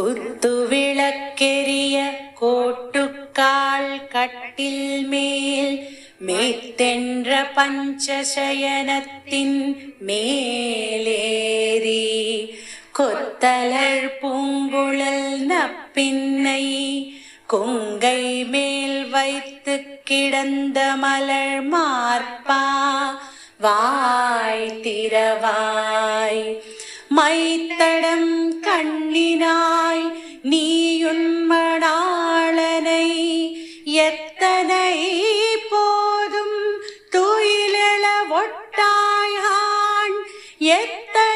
குத்து விளக்கெரிய கோட்டுக்கால் கட்டில் மேல் மேத்தென்ற பஞ்சசயனத்தின் மேலேறி கொத்தலர் பூங்குழல் நப்பின்னை கொங்கை மேல் வைத்து கிடந்த மலர் மார்பா வாய் திரவாய் மைத்தடம் கண்ணினாய் நீயுன்மணாளனை எத்தனை போதும் துயிலெழ ஒட்டாயான் எத்தனை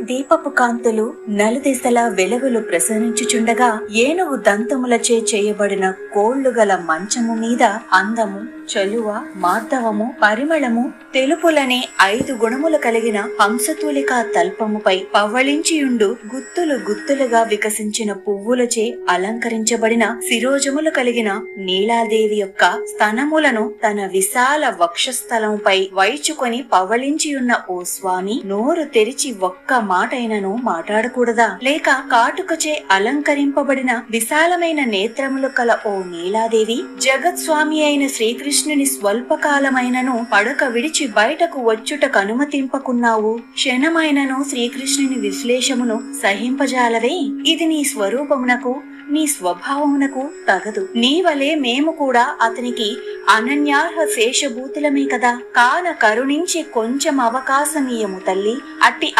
దీపపు కాంతులు నలుదిశలా వెలుగులు ప్రసరించుచుండగా ఏనుగు దంతములచే చేయబడిన కోళ్ళు గల మంచము మీద అందము చలువ మార్ధవము పరిమళము తెలుపులనే ఐదు గుణములు కలిగిన హంసతూలికా తల్పముపై పవ్వళించియుండు గుత్తులు గుత్తులుగా వికసించిన పువ్వులచే అలంకరించబడిన శిరోజములు కలిగిన నీలాదేవి యొక్క స్తనములను తన విశాల వక్షస్థలంపై వైచుకొని పవళించియున్న ఓ స్వామి నోరు తెరిచి ఒక్క మాటైనను మాట్లాడకూడదా? లేక కాటుకచే అలంకరింపబడిన విశాలమైన నేత్రములు కల ఓ నీలాదేవి? జగత్ స్వామి అయిన శ్రీకృష్ణుని స్వల్పకాలమైనను పడక విడిచి బయటకు వచ్చుటకు అనుమతింపకున్నావు? క్షణమైనను శ్రీకృష్ణుని విశ్లేషమును సహింపజాలవే? ఇది నీ స్వరూపమునకు నీ స్వభావమునకు తగదు. నీ వలె మేము కూడా అతనికి అనన్యార్హ శేషభూతులమే కదా? కాన కరుణించి కొంచెం అవకాశమీయము తల్లి. అట్టి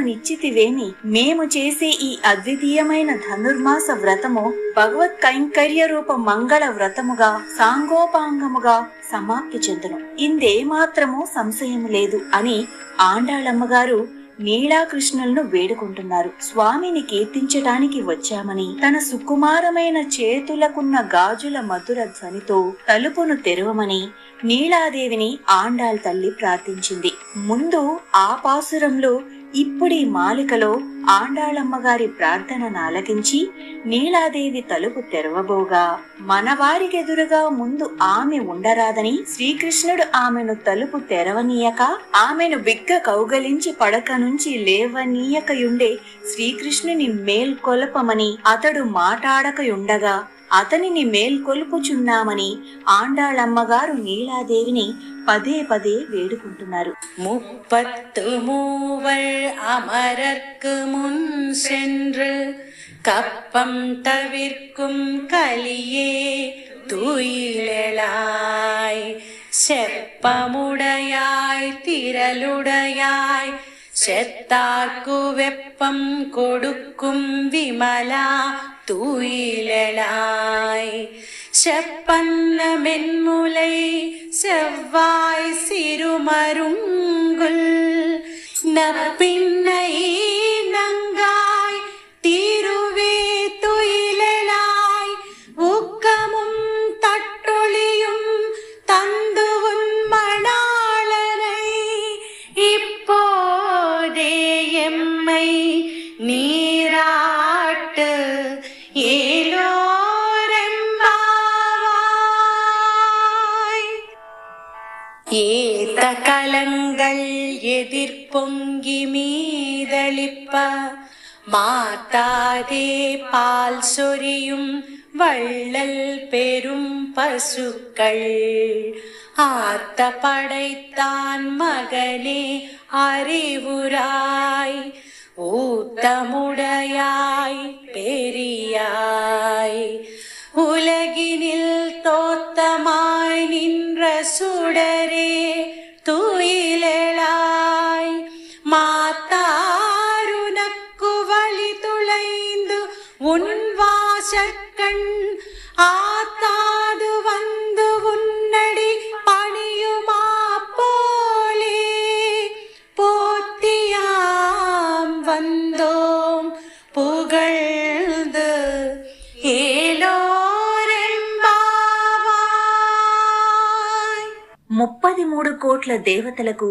అవకాశమునిచ్చితివేమి మేము చేసే ఈ అద్వితీయమైన ధనుర్మాస వ్రతము భగవత్ కైంకర్య రూప మంగళ వ్రతముగా సాంగోపాంగముగా సమాప్తి చెందును. ఇందే మాత్రము సంశయము లేదు అని ఆండాళమ్మగారు నీలాకృష్ణులను వేడుకుంటున్నారు. స్వామిని కీర్తించటానికి వచ్చామని తన సుకుమారమైన చేతులకున్న గాజుల మధుర ధ్వనితో తలుపును తెరవమని నీలాదేవిని ఆండాల్ తల్లి ప్రార్థించింది. ముందు ఆ పాసురంలో ఇప్పుడీ మాలికలో ఆండాళమ్మగారి ప్రార్థనను ఆలకించి నీలాదేవి తలుపు తెరవబోగా మనవారికెదురుగా ముందు ఆమె ఉండరాదని శ్రీకృష్ణుడు ఆమెను తలుపు తెరవనీయక ఆమెను బిగ్గ కౌగలించి పడక నుంచి లేవనీయకయుండే శ్రీకృష్ణుని మేల్కొలపమని అతడు మాట్లాడకయుండగా అతనిని మేల్కొల్పుచున్నామని ఆండాళమ్మగారు నీలాదేవిని పదే పదే వేడుకుంటున్నారు முப்பத்து மூவர் அமரர்க்கு முன் சென்று கப்பம் தவிர்க்கும் கலியே துயிலெழாய் செப்பமுடையாய் திரளுடையாய் செத்தார்க்கு வெப்பம் கொடுக்கும் விமலா தூயிலாய் செப்பன்னமென்முலை செவ்வாய் சிறுமருங்குள் நப்பின்னை ஏத்த கலங்கள் எதிர்பொங்கி மீதளிப்ப மாத்தாதே பால் சொரியும் வள்ளல் பெரும் பசுக்கள். ஆத்த படைத்தான் மகனே அறிவுராய் ஊத்தமுடையாய் பெரியாய். உலகினில் தோத்தமா சுடரே துயிலாய் மாத்தாருனக்கு வழி துளைந்து உன் வாசற்கண் ஆத்தாது வந்து உன்னடி பணியுமா போலே. போத்தியாம் வந்தோம் புகழ் ముప్పది మూడు కోట్ల దేవతలకు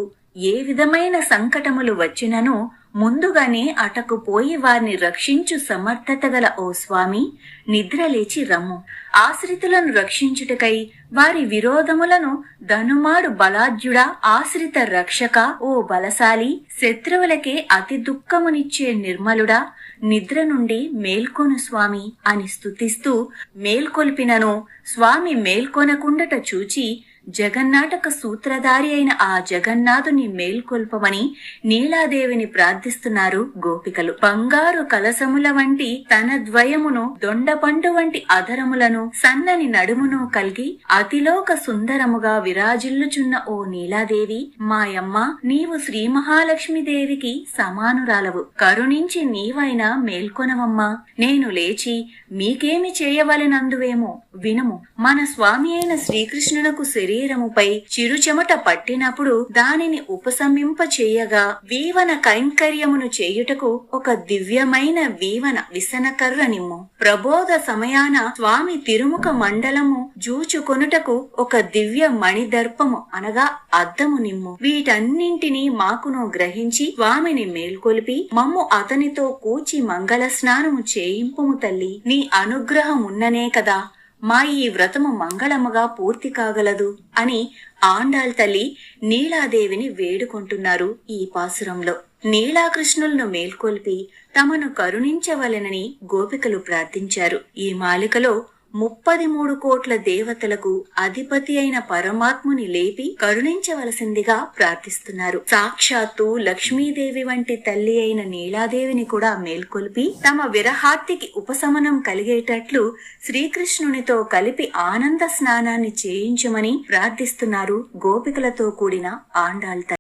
ఏ విధమైన సంకటములు వచ్చినను ముందుగానే అటకుపోయి వారిని రక్షించు సమర్థత గల ఓ స్వామి నిద్రలేచి రమ్ము. ఆశ్రితులను రక్షించుటకై వారి విరోధములను ధనుమాడు బలాఢ్యుడా ఆశ్రిత రక్షక ఓ బలశాలి శత్రువులకే అతి దుఃఖమునిచ్చే నిర్మలుడా నిద్ర నుండి మేల్కొను స్వామి అని స్తుతిస్తూ మేల్కొల్పినను స్వామి మేల్కొనకుండట చూచి జగన్నాటక సూత్రధారి అయిన ఆ జగన్నాథుని మేల్కొల్పమని నీలాదేవిని ప్రార్థిస్తున్నారు గోపికలు. బంగారు కలసముల వంటి తన ద్వయమును దొండపండు వంటి అధరములను సన్నని నడుమును కలిగి అతిలోక సుందరముగా విరాజిల్లుచున్న ఓ నీలాదేవి మాయమ్మ నీవు శ్రీ మహాలక్ష్మీదేవికి సమానురాలవు. కరుణించి నీవైనా మేల్కొనవమ్మా. నేను లేచి మీకేమి చేయవలెనందువేమో వినుము. మన స్వామి అయిన శ్రీకృష్ణునకు శరీరముపై చిరుచెమట పట్టినప్పుడు దానిని ఉపశమింప చేయగా వీవన కైంకర్యమును చేయుటకు ఒక దివ్యమైన వీవన విసనకర్ర నిమ్ము. ప్రబోధ సమయాన స్వామి తిరుముఖ మండలము జూచుకొనుటకు ఒక దివ్య మణిదర్పము అనగా అద్దము నిమ్ము. వీటన్నింటినీ మాకును గ్రహించి స్వామిని మేల్కొలిపి మమ్ము అతనితో కూచి మంగళ స్నానము చేయింపుము తల్లి. నీ అనుగ్రహం ఉన్ననే కదా. మా ఈ వ్రతము మంగళముగా పూర్తి కాగలదు అని ఆండాల్ తల్లి నీలాదేవిని వేడుకుంటున్నారు ఈ పాసురంలో. నీలాకృష్ణులను మేల్కొల్పి తమను కరుణించవలెనని గోపికలు ప్రార్థించారు. ఈ మాలికలో ముప్పది మూడు కోట్ల దేవతలకు అధిపతి అయిన పరమాత్ముని లేపి కరుణించవలసిందిగా ప్రార్థిస్తున్నారు. సాక్షాత్తు లక్ష్మీదేవి వంటి తల్లి అయిన నీలాదేవిని కూడా మేల్కొల్పి తమ విరహార్తికి ఉపశమనం కలిగేటట్లు శ్రీకృష్ణునితో కలిపి ఆనంద స్నానాన్ని చేయించమని ప్రార్థిస్తున్నారు గోపికలతో కూడిన ఆండాళ్